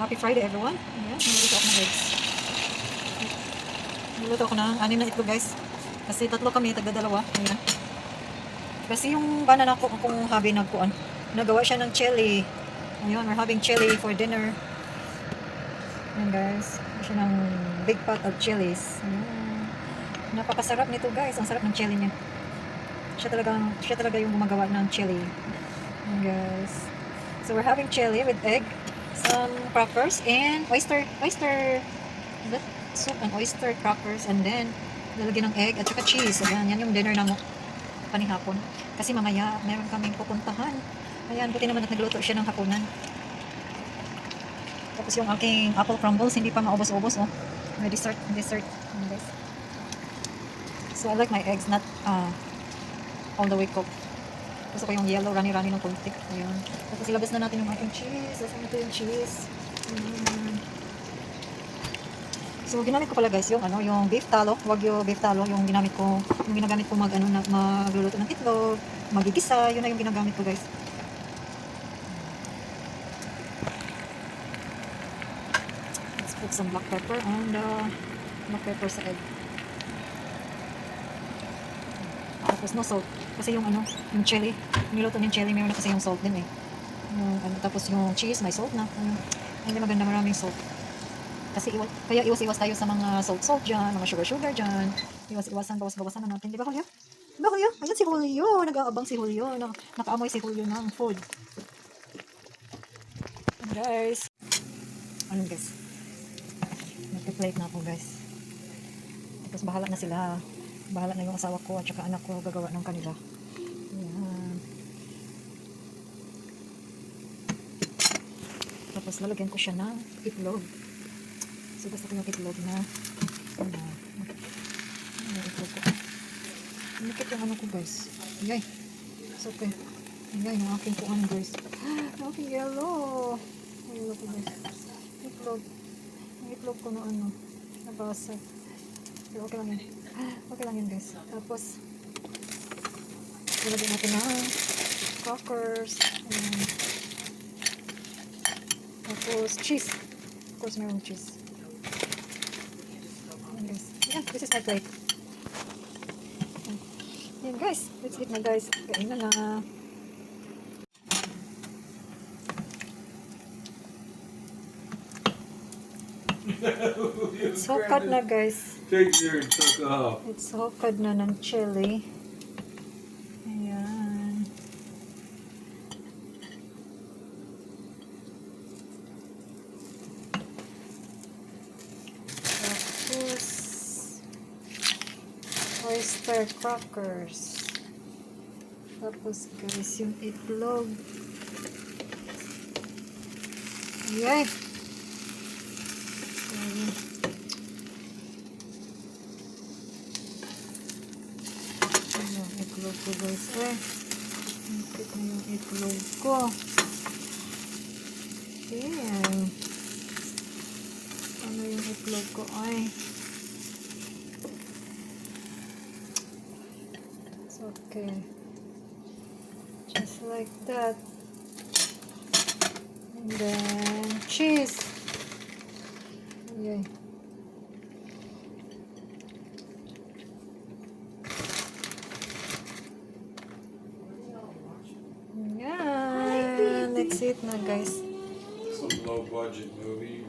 Happy Friday everyone. Ayan, niluluto ako ng eggs. Niluluto ako ng anim na itlog guys. Kasi tatlo kami, tagda dalawa. Ayan. Kasi yung banana ko, kung habi nagkuan, nagawa siya ng chili. Ayun, we're having chili for dinner. Ayan guys. Siya ng big pot of chilies. Ayan. Napakasarap nito guys. Ang sarap ng chili niya. Siya talaga, siya talaga yung gumagawa ng chili. Ayan guys. So we're having chili with egg, some crackers, and oyster, oyster, that soup and oyster crackers, and then lalagyan ng egg at saka cheese. Ayan, yan yung dinner na mo panihapon. Kasi mamaya, meron kaming pupuntahan. Ayan, buti naman at nagluto siya ng hapunan. Tapos yung aking apple crumbles, hindi pa maubos-ubos, oh. May dessert, dessert. Guys. So, I like my eggs not uh, all the way cooked. Gusto ko yung yellow, runny-runny ng konti. Ayan. Tapos ilabas na natin yung ating cheese. Asan ito yung cheese? Ayan. So, ginamit ko pala guys yung ano, yung beef talo, wagyu beef talo, yung ginamit ko, yung ginagamit ko mag ano na magluluto ng itlog, magigisa, yun na yung ginagamit ko guys. Let's put some black pepper and uh, black pepper sa egg. Tapos no salt. Kasi yung ano, yung chili, niluto ng chili, mayroon na kasi yung salt din eh. Yung, ano, tapos yung cheese, may salt na. Ano, hindi maganda maraming salt. Kasi iwas, kaya iwas-iwas tayo sa mga salt-salt dyan, mga sugar-sugar dyan. Iwas-iwasan, bawas-bawasan na natin. Di ba, Julio? Di ba, Julio? Ayan si Julio. Nag-aabang si Julio. Na, nakaamoy si Julio ng food. Guys. Ano guys? Nagpa-plate na ako guys. Tapos bahala na sila. Bahala na yung asawa ko at saka anak ko gagawa ng kanila. Ayan. Tapos lalagyan ko siya ng itlog. So, basta ko yung itlog na ano, ano itlog ko. Lumikit yung ano ko guys. Yay. It's okay. Yay, yung aking kuhan guys. Yung aking yellow. Yung yellow ko guys. Itlog. Yung itlog ko na ano. Nabasag. Pero okay lang yun. Okay lang yun guys. Tapos, ilagyan natin ng crackers. Ayan. Tapos, cheese. Of course, meron cheese. Ayan guys. Ayan, this is my plate. Ayan guys. Let's eat na guys. Kain na na. It's hokad na guys. Take and took off. It's hokad na ng chili. Ayan. Tapos, oyster crackers. Tapos, guys, yung itlog. Yay! Ayan. Ko guys. Eh, na yung itlog ko. Ayan. Ano yung itlog ko? Ay. It's okay. Just like that. And then, That's it now, guys. It's a low budget movie,